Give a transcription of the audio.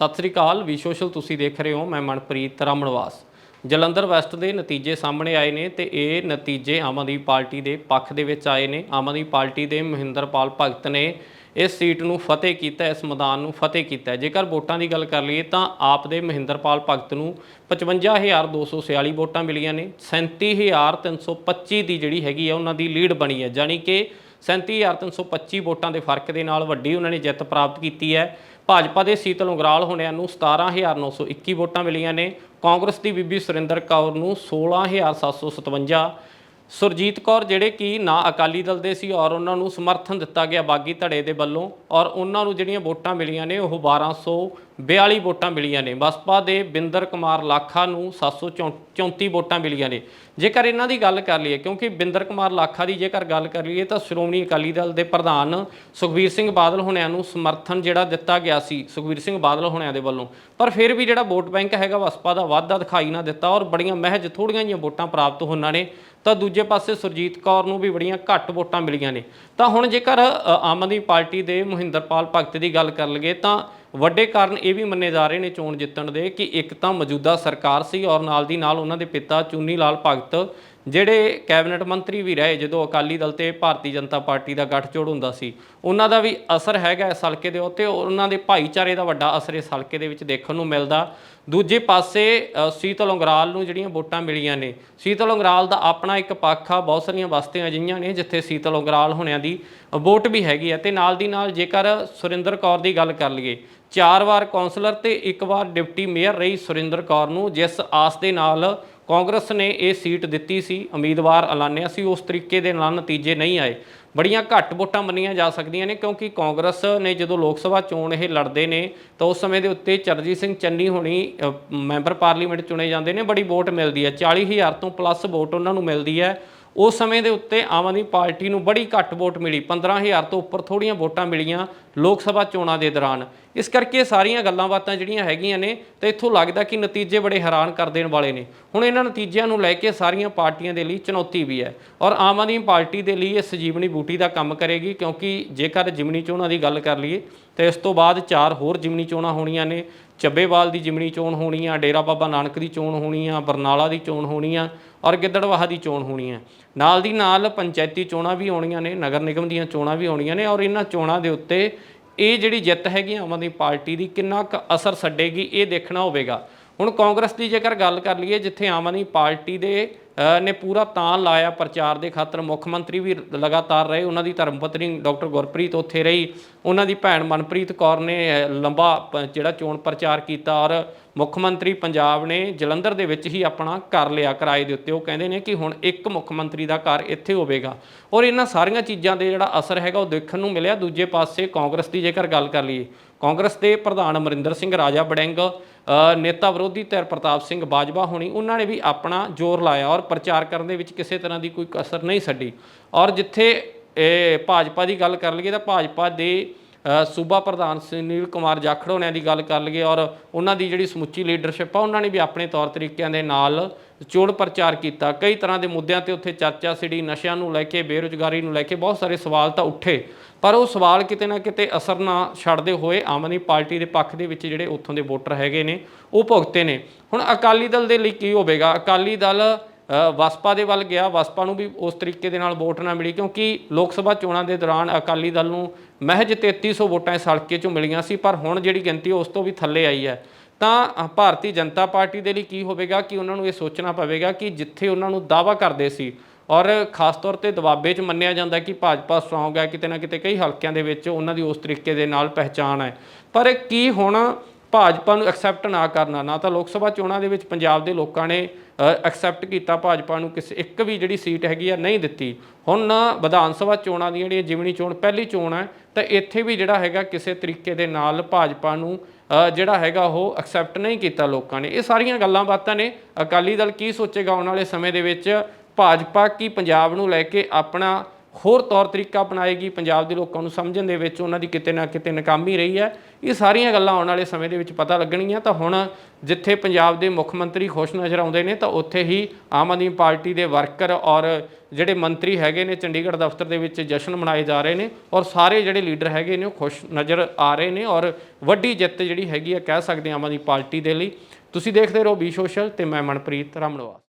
ਸਤਿ ਸ੍ਰੀ ਅਕਾਲ ਵੀ social ਤੁਸੀਂ ਦੇਖ ਰਹੇ ਹੋ ਮੈਂ ਮਨਪ੍ਰੀਤ ਰਾਮਣਵਾਸ। ਜਲੰਧਰ ਵੈਸਟ ਦੇ ਨਤੀਜੇ ਸਾਹਮਣੇ ਆਏ ਨੇ ਤੇ ਇਹ ਨਤੀਜੇ ਆਮ ਆਦਮੀ ਪਾਰਟੀ ਦੇ ਪੱਖ ਦੇ ਵਿੱਚ ਆਏ ਨੇ। ਆਮ ਆਦਮੀ ਪਾਰਟੀ ਦੇ ਮਹਿੰਦਰਪਾਲ ਭਗਤ ਨੇ ਇਸ ਸੀਟ ਨੂੰ ਫਤਿਹ ਕੀਤਾ, ਇਸ ਮੈਦਾਨ ਨੂੰ ਫਤਿਹ ਕੀਤਾ। ਜੇਕਰ ਵੋਟਾਂ ਦੀ ਗੱਲ ਕਰ ਲਈਏ ਤਾਂ ਆਪ ਦੇ ਮਹਿੰਦਰਪਾਲ ਭਗਤ ਨੂੰ 55246 ਵੋਟਾਂ ਮਿਲੀਆਂ ਨੇ। 37325 ਦੀ ਜਿਹੜੀ ਹੈਗੀ ਆ ਉਹਨਾਂ ਦੀ ਲੀਡ ਬਣੀ ਹੈ ਜਾਨੀ ਕਿ 37325 ਵੋਟਾਂ ਦੇ ਫ਼ਰਕ ਦੇ ਨਾਲ ਵੱਡੀ ਉਹਨਾਂ ਨੇ ਜਿੱਤ ਪ੍ਰਾਪਤ ਕੀਤੀ ਹੈ। ਭਾਜਪਾ ਦੇ ਸੀਤਲ ਉਂਗਰਾਲ ਹੋਣਿਆਂ ਨੂੰ 17921 ਵੋਟਾਂ ਮਿਲੀਆਂ ਨੇ। ਕਾਂਗਰਸ ਦੀ ਬੀਬੀ ਸੁਰਿੰਦਰ ਕੌਰ ਨੂੰ 16757 ਸੁਰਜੀਤ ਕੌਰ ਜਿਹੜੇ ਕਿ ਨਾ ਅਕਾਲੀ ਦਲ ਦੇ ਸੀ ਔਰ ਉਹਨਾਂ ਨੂੰ ਸਮਰਥਨ ਦਿੱਤਾ ਗਿਆ ਬਾਗੀ ਧੜੇ ਦੇ ਵੱਲੋਂ ਔਰ ਉਹਨਾਂ ਨੂੰ ਜਿਹੜੀਆਂ ਵੋਟਾਂ ਮਿਲੀਆਂ ਨੇ ਉਹ 1242 ਵੋਟਾਂ ਮਿਲੀਆਂ ਨੇ। ਬਸਪਾ ਦੇ ਬਿੰਦਰ ਕੁਮਾਰ ਲਾਖਾ ਨੂੰ 734 ਵੋਟਾਂ ਮਿਲੀਆਂ ਨੇ। ਜੇਕਰ ਇਹਨਾਂ ਦੀ ਗੱਲ ਕਰ ਲਈਏ, ਕਿਉਂਕਿ ਬਿੰਦਰ ਕੁਮਾਰ ਲਾਖਾ ਦੀ ਜੇਕਰ ਗੱਲ ਕਰ ਲਈਏ ਤਾਂ ਸ਼੍ਰੋਮਣੀ ਅਕਾਲੀ ਦਲ ਦੇ ਪ੍ਰਧਾਨ ਸੁਖਬੀਰ ਸਿੰਘ ਬਾਦਲ ਹੋਣਿਆਂ ਨੂੰ ਸਮਰਥਨ ਜਿਹੜਾ ਦਿੱਤਾ ਗਿਆ ਸੀ ਸੁਖਬੀਰ ਸਿੰਘ ਬਾਦਲ ਹੋਣਿਆਂ ਦੇ ਵੱਲੋਂ। ਪਰ ਫਿਰ ਵੀ ਜਿਹੜਾ ਵੋਟ ਬੈਂਕ ਹੈਗਾ, ਬਸਪਾ ਦਾ ਵਾਧਾ ਦਿਖਾਈ ਨਾ ਦਿੱਤਾ ਔਰ ਬੜੀਆਂ ਮਹਿਜ ਥੋੜੀਆਂ ਜਿਹੀਆਂ ਵੋਟਾਂ ਪ੍ਰਾਪਤ ਹੋਣਾਂ ਨੇ। ਤਾਂ ਦੂਜੇ ਪਾਸੇ ਸੁਰਜੀਤ ਕੌਰ ਨੂੰ ਵੀ ਬੜੀਆਂ ਘੱਟ ਵੋਟਾਂ ਮਿਲੀਆਂ ਨੇ। ਤਾਂ ਹੁਣ ਜੇਕਰ ਆਮ ਆਦਮੀ ਪਾਰਟੀ ਦੇ ਮਹਿੰਦਰਪਾਲ ਭਗਤ ਦੀ ਗੱਲ ਕਰ ਲਈਏ ਤਾਂ ਵੱਡੇ ਕਾਰਨ ਇਹ ਵੀ ਮੰਨੇ ਜਾ ਰਹੇ ਨੇ ਚੋਣ ਜਿੱਤਣ ਦੇ ਕਿ ਇੱਕ ਤਾਂ ਮੌਜੂਦਾ ਸਰਕਾਰ ਸੀ ਔਰ ਨਾਲ ਦੀ ਨਾਲ ਉਹਨਾਂ ਦੇ ਪਿਤਾ ਚੁੰਨੀ ਲਾਲ ਭਗਤ ਜਿਹੜੇ ਕੈਬਨਿਟ ਮੰਤਰੀ ਵੀ ਰਹੇ, ਜਦੋਂ ਅਕਾਲੀ ਦਲ ਤੇ ਭਾਰਤੀ ਜਨਤਾ ਪਾਰਟੀ ਦਾ ਗੱਠਜੋੜ ਹੁੰਦਾ ਸੀ, ਉਹਨਾਂ ਦਾ ਵੀ ਅਸਰ ਹੈਗਾ ਇਸ ਹਲਕੇ ਦੇ ਉੱਤੇ ਉਹਨਾਂ ਦੇ ਭਾਈਚਾਰੇ ਦਾ ਵੱਡਾ ਅਸਰ ਇਸ ਹਲਕੇ ਦੇ ਵਿੱਚ ਦੇਖਣ ਨੂੰ ਮਿਲਦਾ। ਦੂਜੇ ਪਾਸੇ ਸੀਤਲ ਉਂਗਰਾਲ ਨੂੰ ਜਿਹੜੀਆਂ ਵੋਟਾਂ ਮਿਲੀਆਂ ਨੇ, ਸੀਤਲ ਉਂਗਰਾਲ ਦਾ ਆਪਣਾ ਇੱਕ ਪੱਖ ਆ, ਬਹੁਤ ਸਾਰੀਆਂ ਬਸਤੀਆਂ ਅਜਿਹੀਆਂ ਨੇ, ਜਿੱਥੇ ਸੀਤਲ ਉਂਗਰਾਲ ਹੋਣਿਆਂ ਦੀ ਵੋਟ ਵੀ ਹੈਗੀ ਹੈ, ਤੇ ਨਾਲ ਦੀ ਨਾਲ ਜੇਕਰ ਸੁਰਿੰਦਰ ਕੌਰ ਦੀ ਗੱਲ ਕਰ ਲਈਏ, ਚਾਰ ਵਾਰ ਕੌਂਸਲਰ ਤੇ ਇੱਕ ਵਾਰ ਡਿਪਟੀ ਮੇਅਰ ਰਹੀ ਸੁਰਿੰਦਰ ਕੌਰ ਨੂੰ, ਜਿਸ ਆਸ ਦੇ ਨਾਲ ਕਾਂਗਰਸ ਨੇ ਇਹ ਸੀਟ ਦਿੱਤੀ ਸੀ, ਉਮੀਦਵਾਰ ਐਲਾਨਿਆ ਸੀ, ਉਸ ਤਰੀਕੇ ਦੇ ਨਾਲ ਨਤੀਜੇ ਨਹੀਂ ਆਏ। ਬੜੀਆਂ ਘੱਟ ਵੋਟਾਂ ਮੰਨੀਆਂ ਜਾ ਸਕਦੀਆਂ ਨੇ, ਕਿਉਂਕਿ ਕਾਂਗਰਸ ਨੇ ਜਦੋਂ ਲੋਕ ਸਭਾ ਚੋਣ ਇਹ ਲੜਦੇ ਨੇ, ਤਾਂ ਉਸ ਸਮੇਂ ਦੇ ਉੱਤੇ ਚਰਜੀਤ ਸਿੰਘ ਚੰਨੀ ਹੋਣੀ ਮੈਂਬਰ ਪਾਰਲੀਮੈਂਟ ਚੁਣੇ ਜਾਂਦੇ ਨੇ, ਬੜੀ ਵੋਟ ਮਿਲਦੀ ਹੈ। 40000 ਤੋਂ ਪਲੱਸ ਵੋਟ ਉਹਨਾਂ ਨੂੰ ਮਿਲਦੀ ਹੈ। ਉਸ ਸਮੇਂ ਦੇ ਉੱਤੇ ਆਮ ਆਦਮੀ ਪਾਰਟੀ ਨੂੰ ਬੜੀ ਘੱਟ ਵੋਟ ਮਿਲੀ 15000 ਤੋਂ ਉੱਪਰ ਥੋੜੀਆਂ ਵੋਟਾਂ ਮਿਲੀਆਂ। ਲੋਕ ਸਭਾ ਚੋਣਾਂ ਦੇ ਦੌਰਾਨ। ਇਸ ਕਰਕੇ ਸਾਰੀਆਂ ਗੱਲਾਂ ਬਾਤਾਂ ਜਿਹੜੀਆਂ ਹੈਗੀਆਂ ਨੇ ਤੇ ਇੱਥੋਂ ਲੱਗਦਾ ਕਿ ਨਤੀਜੇ ਬੜੇ ਹੈਰਾਨ ਕਰ ਦੇਣ ਵਾਲੇ ਨੇ। ਹੁਣ ਇਹਨਾਂ ਨਤੀਜਿਆਂ ਨੂੰ ਲੈ ਕੇ ਸਾਰੀਆਂ ਪਾਰਟੀਆਂ ਦੇ ਲਈ ਚੁਣੌਤੀ ਵੀ ਹੈ ਔਰ ਆਮ ਆਦਮੀ ਪਾਰਟੀ ਦੇ ਲਈ ਇਹ ਸਜੀਵਨੀ ਬੂਟੀ ਦਾ ਕੰਮ ਕਰੇਗੀ ਕਿਉਂਕਿ ਜੇਕਰ ਜਿਮਨੀ ਚੋਣਾਂ ਦੀ ਗੱਲ ਕਰ ਲਈਏ ਤੇ ਇਸ ਤੋਂ ਬਾਅਦ ਚਾਰ ਹੋਰ ਜਿਮਨੀ ਚੋਣਾਂ ਹੋਣੀਆਂ ਨੇ। ਚੱਬੇਵਾਲ ਦੀ ਜਿਮਨੀ ਚੋਣ ਹੋਣੀ ਆ, ਡੇਰਾ ਬਾਬਾ ਨਾਨਕ ਦੀ ਚੋਣ ਹੋਣੀ ਆ, ਬਰਨਾਲਾ ਦੀ ਚੋਣ ਹੋਣੀ ਆ ਔਰ ਗਿੱਦੜਵਾਹਾ ਦੀ ਚੋਣ ਹੋਣੀ ਆ। ਨਾਲ ਦੀ ਨਾਲ ਪੰਚਾਇਤੀ ਚੋਣਾਂ ਵੀ ਆਉਣੀਆਂ ਨੇ, ਨਗਰ ਨਿਗਮ ਦੀਆਂ ਚੋਣਾਂ ਵੀ ਹੋਣੀਆਂ ਨੇ ਔਰ ਇਹਨਾਂ ਚੋਣਾਂ ਦੇ ਉੱਤੇ ਇਹ ਜਿਹੜੀ ਜਿੱਤ ਹੈਗੀ ਆਮ ਆਦਮੀ ਪਾਰਟੀ ਦੀ ਕਿੰਨਾ ਕੁ ਅਸਰ ਛੱਡੇਗੀ, ਇਹ ਦੇਖਣਾ ਹੋਵੇਗਾ। ਹੁਣ ਕਾਂਗਰਸ ਦੀ ਜੇਕਰ ਗੱਲ ਕਰ ਲਈਏ, ਜਿੱਥੇ ਆਮ ਆਦਮੀ ਪਾਰਟੀ ਦੇ ਨੇ ਪੂਰਾ ਤਾਂ ਲਾਇਆ। ਪ੍ਰਚਾਰ ਦੇ ਖਾਤਰ ਮੁੱਖ ਮੰਤਰੀ ਵੀ ਲਗਾਤਾਰ ਰਹੇ। ਉਹਨਾਂ ਦੀ ਧਰਮਪਤਨੀ ਡਾਕਟਰ ਗੁਰਪ੍ਰੀਤ ਉੱਥੇ ਰਹੀ। ਉਹਨਾਂ ਦੀ ਭੈਣ ਮਨਪ੍ਰੀਤ ਕੌਰ ਨੇ ਲੰਬਾ ਜਿਹੜਾ ਚੋਣ ਪ੍ਰਚਾਰ ਕੀਤਾ ਔਰ ਮੁੱਖ ਮੰਤਰੀ ਪੰਜਾਬ ਨੇ ਜਲੰਧਰ ਦੇ ਵਿੱਚ ਹੀ ਆਪਣਾ ਘਰ ਲਿਆ ਕਿਰਾਏ ਦੇ ਉੱਤੇ। ਉਹ ਕਹਿੰਦੇ ਨੇ ਕਿ ਹੁਣ ਇੱਕ ਮੁੱਖ ਮੰਤਰੀ ਦਾ ਘਰ ਇੱਥੇ ਹੋਵੇਗਾ। ਔਰ ਇਹਨਾਂ ਸਾਰੀਆਂ ਚੀਜ਼ਾਂ ਦੇ ਜਿਹੜਾ ਅਸਰ ਹੈਗਾ ਉਹ ਦੇਖਣ ਨੂੰ ਮਿਲਿਆ। ਦੂਜੇ ਪਾਸੇ ਕਾਂਗਰਸ ਦੀ ਜੇਕਰ ਗੱਲ ਕਰ ਲਈਏ, ਕਾਂਗਰਸ ਦੇ ਪ੍ਰਧਾਨ ਅਮਰਿੰਦਰ ਸਿੰਘ, ਰਾਜਾ ਬੜਿੰਗ ਨੇਤਾ ਵਿਰੋਧੀ ਧਿਰ ਪ੍ਰਤਾਪ ਸਿੰਘ ਬਾਜਵਾ ਹੋਣੀ, ਉਹਨਾਂ ਨੇ ਵੀ ਆਪਣਾ ਜ਼ੋਰ ਲਾਇਆ। ਔਰ ਪ੍ਰਚਾਰ ਕਰਨ ਦੇ ਵਿੱਚ ਕਿਸੇ ਤਰ੍ਹਾਂ ਦੀ ਕੋਈ ਕਸਰ ਨਹੀਂ ਛੱਡੀ। ਔਰ ਜਿੱਥੇ ਇਹ ਭਾਜਪਾ ਦੀ ਗੱਲ ਕਰ ਲਈਏ ਤਾਂ ਭਾਜਪਾ ਦੇ ਸੂਬਾ ਪ੍ਰਧਾਨ ਸੁਨੀਲ ਕੁਮਾਰ ਜਾਖੜ ਹੋਣਿਆਂ ਦੀ ਗੱਲ ਕਰ ਲਈਏ ਔਰ ਉਹਨਾਂ ਦੀ ਜਿਹੜੀ ਸਮੁੱਚੀ ਲੀਡਰਸ਼ਿਪ ਆ, ਉਹਨਾਂ ਨੇ ਵੀ ਆਪਣੇ ਤੌਰ ਤਰੀਕਿਆਂ ਦੇ ਨਾਲ ਚੋਣ ਪ੍ਰਚਾਰ ਕੀਤਾ। ਕਈ ਤਰ੍ਹਾਂ ਦੇ ਮੁੱਦਿਆਂ ਤੇ ਉੱਥੇ ਚਰਚਾ ਸਿੜੀ, ਨਸ਼ਿਆਂ ਨੂੰ ਲੈ ਕੇ, ਬੇਰੁਜ਼ਗਾਰੀ ਨੂੰ ਲੈ ਕੇ ਬਹੁਤ ਸਾਰੇ ਸਵਾਲ ਤਾਂ ਉੱਠੇ। ਪਰ ਉਹ ਸਵਾਲ ਕਿਤੇ ਨਾ ਕਿਤੇ ਅਸਰ ਨਾ ਛੱਡਦੇ ਹੋਏ ਆਮ ਆਦਮੀ ਪਾਰਟੀ ਦੇ ਪੱਖ ਦੇ ਵਿੱਚ ਜਿਹੜੇ ਉੱਥੋਂ ਦੇ ਵੋਟਰ ਹੈਗੇ ਨੇ, ਉਹ ਭੁਗਤੇ ਨੇ। ਹੁਣ ਅਕਾਲੀ ਦਲ ਦੇ ਲਈ ਕੀ ਹੋਵੇਗਾ? ਅਕਾਲੀ ਦਲ ਵਸਪਾ ਦੇ ਵੱਲ ਗਿਆ। ਵਸਪਾ ਨੂੰ ਵੀ ਉਸ ਤਰੀਕੇ ਦੇ ਨਾਲ ਵੋਟ ਨਾ ਮਿਲੀ ਕਿਉਂਕਿ ਲੋਕ ਸਭਾ ਚੋਣਾਂ ਦੇ ਦੌਰਾਨ ਅਕਾਲੀ ਦਲ ਨੂੰ ਮਹਿਜ 3300 ਵੋਟਾਂ ਇਸ ਹਲਕੇ ਚੋਂ ਮਿਲੀਆਂ ਸੀ, ਪਰ ਹੁਣ ਜਿਹੜੀ ਗਿਣਤੀ ਉਸ ਤੋਂ ਵੀ ਥੱਲੇ ਆਈ ਹੈ। ਤਾਂ ਭਾਰਤੀ ਜਨਤਾ ਪਾਰਟੀ ਦੇ ਲਈ ਕੀ ਹੋਵੇਗਾ ਕਿ ਉਹਨਾਂ ਨੂੰ ਇਹ ਸੋਚਣਾ ਪਵੇਗਾ ਕਿ ਜਿੱਥੇ ਉਹਨਾਂ ਨੂੰ ਦਾਵਾ ਕਰਦੇ ਸੀ ਔਰ ਖਾਸ ਤੌਰ ਤੇ ਦਬਾਬੇ 'ਚ ਮੰਨਿਆ ਜਾਂਦਾ ਕਿ ਭਾਜਪਾ ਸਟਰੋਂਗ ਹੈ, ਕਿਤੇ ਨਾ ਕਿਤੇ ਕਈ ਹਲਕਿਆਂ ਦੇ ਵਿੱਚ ਉਹਨਾਂ ਦੀ ਉਸ ਤਰੀਕੇ ਦੇ ਨਾਲ ਪਹਿਚਾਣ ਹੈ। ਪਰ ਕੀ ਹੁਣ ਭਾਜਪਾ ਨੂੰ ਐਕਸੈਪਟ ਨਾ ਕਰਨਾ, ਨਾ ਤਾਂ ਲੋਕ ਸਭਾ ਚੋਣਾਂ ਦੇ ਵਿੱਚ ਪੰਜਾਬ ਦੇ ਲੋਕਾਂ ਨੇ ਐਕਸੈਪਟ ਕੀਤਾ ਭਾਜਪਾ ਨੂੰ ਕਿਸੇ ਇੱਕ ਵੀ ਜਿਹੜੀ ਸੀਟ ਹੈਗੀ ਆ ਨਹੀਂ ਦਿੱਤੀ। ਹੁਣ ਵਿਧਾਨ ਸਭਾ ਚੋਣਾਂ ਦੀ ਜਿਹੜੀ ਜਿਮਣੀ ਚੋਣ, ਪਹਿਲੀ ਚੋਣ ਹੈ, ਤਾਂ ਇੱਥੇ ਵੀ ਜਿਹੜਾ ਹੈਗਾ ਕਿਸੇ ਤਰੀਕੇ ਦੇ ਨਾਲ ਭਾਜਪਾ ਨੂੰ ਜਿਹੜਾ ਹੈਗਾ ਉਹ ਐਕਸੈਪਟ ਨਹੀਂ ਕੀਤਾ ਲੋਕਾਂ ਨੇ। ਇਹ ਸਾਰੀਆਂ ਗੱਲਾਂ ਬਾਤਾਂ ਨੇ। ਅਕਾਲੀ ਦਲ ਕੀ ਸੋਚੇਗਾ ਆਉਣ ਵਾਲੇ ਸਮੇਂ ਦੇ ਵਿੱਚ? ਭਾਜਪਾ ਕੀ ਪੰਜਾਬ ਨੂੰ ਲੈ ਕੇ ਆਪਣਾ ਹੋਰ ਤੌਰ ਤਰੀਕਾ ਅਪਣਾਏਗੀ, ਪੰਜਾਬ ਦੇ ਲੋਕਾਂ ਨੂੰ ਸਮਝਣ ਦੇ ਵਿੱਚ ਉਹਨਾਂ ਦੀ ਕਿਤੇ ਨਾ ਕਿਤੇ ਨਾਕਾਮੀ ਰਹੀ ਹੈ। ਇਹ ਸਾਰੀਆਂ ਗੱਲਾਂ ਆਉਣ ਵਾਲੇ ਸਮੇਂ ਦੇ ਵਿੱਚ ਪਤਾ ਲੱਗਣਗੀਆਂ। ਤਾਂ ਹੁਣ ਜਿੱਥੇ ਪੰਜਾਬ ਦੇ ਮੁੱਖ ਮੰਤਰੀ ਖੁਸ਼ ਨਜ਼ਰ ਆਉਂਦੇ ਨੇ, ਤਾਂ ਉੱਥੇ ਹੀ ਆਮ ਆਦਮੀ ਪਾਰਟੀ ਦੇ ਵਰਕਰ ਔਰ ਜਿਹੜੇ ਮੰਤਰੀ ਹੈਗੇ ਨੇ, ਚੰਡੀਗੜ੍ਹ ਦਫ਼ਤਰ ਦੇ ਵਿੱਚ ਜਸ਼ਨ ਮਨਾਏ ਜਾ ਰਹੇ ਨੇ ਔਰ ਸਾਰੇ ਜਿਹੜੇ ਲੀਡਰ ਹੈਗੇ ਨੇ, ਉਹ ਖੁਸ਼ ਨਜ਼ਰ ਆ ਰਹੇ ਨੇ ਔਰ ਵੱਡੀ ਜਿੱਤ ਜਿਹੜੀ ਹੈਗੀ ਆ, ਕਹਿ ਸਕਦੇ ਆਮ ਆਦਮੀ ਪਾਰਟੀ ਦੇ ਲਈ। ਤੁਸੀਂ ਦੇਖਦੇ ਰਹੋ ਬੀ ਸੋਸ਼ਲ ਤੇ ਮੈਂ ਮਨਪ੍ਰੀਤ ਰਾਮਣਵਾਸ